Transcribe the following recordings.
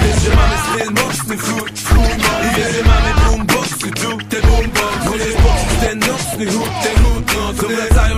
Wiesz, że mamy styl mocny, chuj, chuj I wiesz, że mamy boomboxy tu, te boombox Możesz poczuć ten nocny hut, ten hut no Co wracają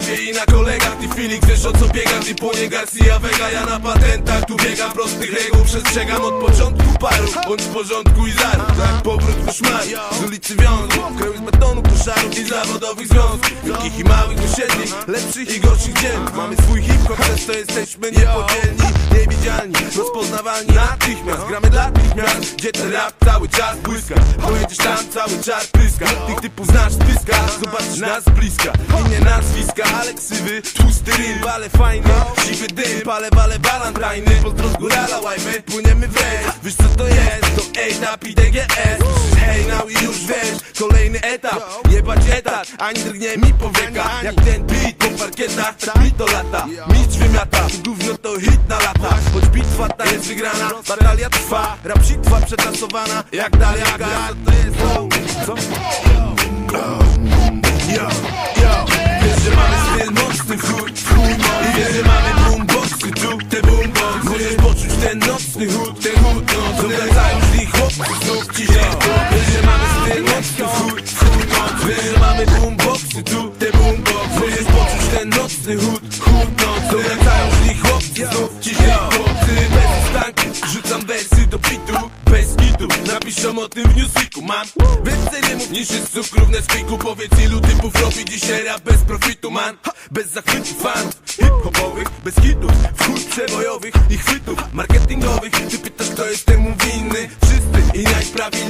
sobie i na kolegach Ty Felix, wiesz o co biegam, ty płonie Garcia Vega Ja na patentach tu biegam, prostych reguł Przestrzegam od początku paru Bądź w porządku i zaru Tak powrót koszmaru Z ulicy wiązów, kraju z betonu koszarów I zawodowych związków. Wielkich i małych osiedli Lepszych i gorszych dzielnych Mamy swój hip-hop, przez to jesteśmy niepodzielni Niewidzialni, rozpoznawalni natychmiast. Gramy dla tych miast, gdzie ten rap cały czas błyska. Pojedziesz tam, cały czas pyska. Tych typów znasz z pyska, zobaczysz nas bliska. Inne nazwiska, ale ksywy, tłusty rym. Ale fajny, siwy dym, pale, wale, balantajny Pozdro z górala, łajmy, płyniemy w rejs Wiesz co to jest? To A-Tap i DGS hej now i już wiesz Kolejny etap, jebać etat Ani drgnie mi powieka Jak ten beat po parkietach Tak mi to lata, mistrz wygrana Batalia trwa, rap sitwa przetasowana Jak Dalia Gar To jest to, co? Yo, yo Wiesz, że mamy styl mocny, w chuj, chuj. I wiesz, że mamy boomboxy tu, te boombox Możesz poczuć ten nocny hut, ten hut no. Co wracają źli chłopcy znów ciśnij Wiesz, że mamy styl mocny, w chuj, chuj no. Wiesz, że mamy boomboxy tu, te boombox Możesz poczuć ten nocny hut, hut no. Co wracają źli chłopcy znów ciśnij Chłopcy o tym w Newsweeku Mam. Więcej rymów niż jest cukru w Nesquiku Powiedz ilu typów robi dzisiaj rap bez profitu man. Bez zachwytu fanów hip-hopowych Bez hitów, w chuj przebojowych i chwytów. Marketingowych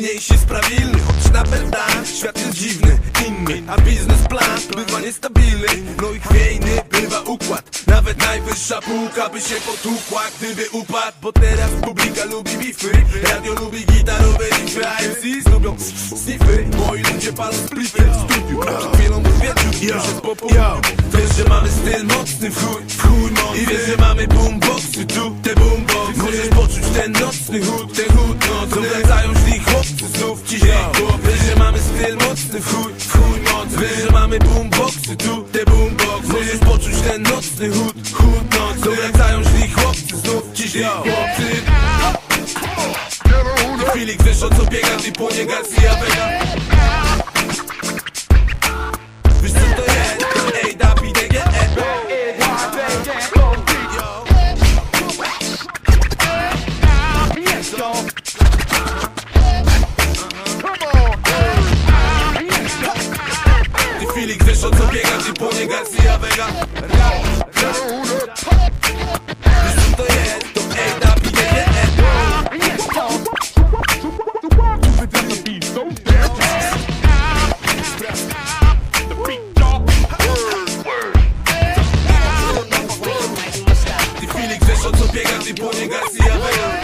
najprawilniejsi sprawilny Choć na berdan świat jest dziwny Inny, a biznesplan bywa niestabilny. No i chwiejny bywa układ. Nawet najwyższa półka by się potłukła Gdyby upadł, bo teraz publika lubi bify. Radio lubi gitarowe riffy A MCs lubią Moi ludzie palą splify w studiu Po południu Wiesz, że mamy styl mocny, w chuj, w chuj mocny I wiesz, że mamy boomboxy tu, te boomboxy. Możesz poczuć ten nocny hut, ten hut nocny Co wracają źli chłopcy znów ciśnij Wiesz, że mamy styl mocny, w chuj, w chuj mocny Wiesz, że mamy boomboxy tu, te boomboxy. Możesz poczuć ten nocny hut, hut nocny Co wracają źli chłopcy znów ciśnij Chłopcy Ty Felix, wiesz o co biega, ty płonie Garcia Vega Felix, wiesz o co biega, ty płonie Garcia Vega Wiesz co to jest? To ej, da, pide, get, Ty Felix, wiesz o co biega, ty płonie Garcia